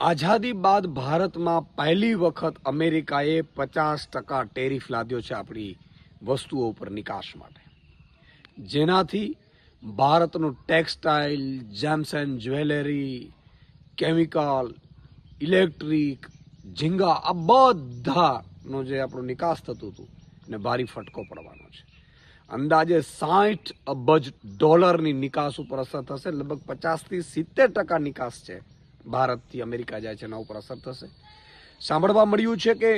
આઝાદી બાદ ભારતમાં પહેલી વખત અમેરિકાએ પચાસ ટકા ટેરિફ લાદ્યો છે આપણી વસ્તુઓ ઉપર નિકાસ માટે. જેનાથી ભારતનું textile, gems and jewellery, chemical, electric, ઝીંગા, આ બધાનો જે આપણો નિકાસ થતું હતું એને ભારી ફટકો પડવાનો છે. અંદાજે સાઠ અબજ ડોલરની નિકાસ ઉપર અસર થશે, લગભગ પચાસથી સિત્તેર ટકા નિકાસ છે ભારતથી અમેરિકા જાય છે, એના ઉપર અસર થશે. સાંભળવા મળ્યું છે કે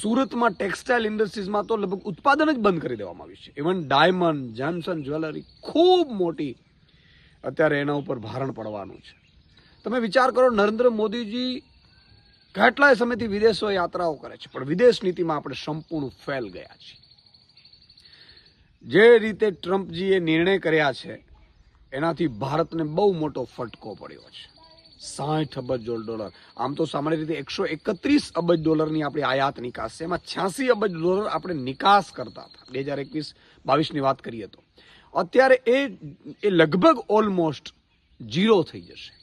સુરતમાં ટેક્સટાઇલ ઇન્ડસ્ટ્રીઝમાં તો લગભગ ઉત્પાદન જ બંધ કરી દેવામાં આવ્યું છે. ઇવન ડાયમંડ જેમસન જ્વેલરી ખૂબ મોટી અત્યારે એના ઉપર ભારણ પડવાનું છે. તમે વિચાર કરો, નરેન્દ્ર મોદીજી કેટલાય સમયથી વિદેશો યાત્રાઓ કરે છે, પણ વિદેશ નીતિમાં આપણે સંપૂર્ણ ફેલ ગયા છીએ. જે રીતે ટ્રમ્પજીએ નિર્ણય કર્યા છે, એનાથી ભારતને બહુ મોટો ફટકો પડ્યો છે. સાઠ અબજ ડોલર. આમ તો સામાન્ય રીતે એકસો એકત્રીસ અબજ ડોલરની આપણી આયાત નિકાસ. છે એમાં છ્યાસી અબજ ડોલર આપણે નિકાસ કરતા હતા. બે હજાર એકવીસ બાવીસની વાત કરીએ તો. અત્યારે એ એ લગભગ ઓલમોસ્ટ જીરો થઈ જશે.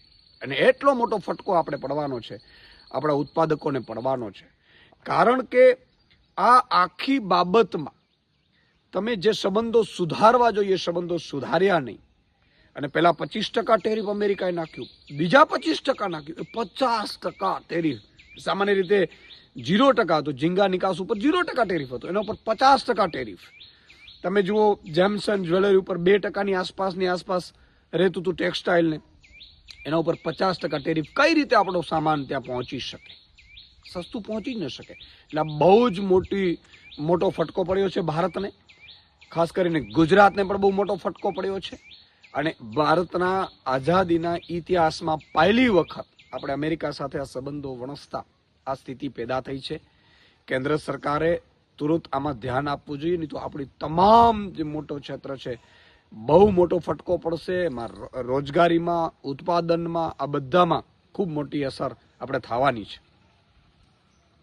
અને એટલો મોટો ફટકો આપણે પડવાનો છે. આપણા ઉત્પાદકોને પડવાનો છે. કારણ કે આ આખી બાબતમાં તમે જે સંબંધો સુધારવા જોઈએ, સંબંધો સુધાર્યા નહીં અને પેલા પચીસ ટકા ટેરિફ અમેરિકાએ નાખ્યું. બીજા પચીસ ટકા નાખ્યું. પચાસ ટકા ટેરિફ. સામાન્ય રીતે જીરો ટકા હતો. ઝીંગા નિકાસ ઉપર જીરો ટકા ટેરિફ હતો. એના ઉપર પચાસ ટકા ટેરિફ. તમે જુઓ, જેમ્સન જ્વેલરી ઉપર બે ટકાની આસપાસની આસપાસ રહેતું હતું ટેક્સટાઇલને. એના ઉપર પચાસ ટકા ટેરિફ. કઈ રીતે આપણો સામાન ત્યાં પહોંચી શકે? સસ્તું પહોંચી જ ન શકે. એટલે બહુ જ મોટી, મોટો ફટકો પડ્યો છે ભારતને. ખાસ કરીને ગુજરાતને પણ બહુ મોટો ફટકો પડ્યો છે. અને ભારતના આઝાદીના ઇતિહાસમાં પહેલી વખત આપણે અમેરિકા સાથે આ સંબંધો વણસતા આ સ્થિતિ પેદા થઈ છે. કેન્દ્ર સરકારે તુરંત આમાં ધ્યાન આપવું જોઈએ, નહીં તો આપણી તમામ જે મોટો ક્ષેત્ર છે, બહુ મોટો ફટકો પડશે. એમાં રોજગારીમાં, ઉત્પાદનમાં, આ બધામાં ખૂબ મોટી અસર આપણે થવાની છે.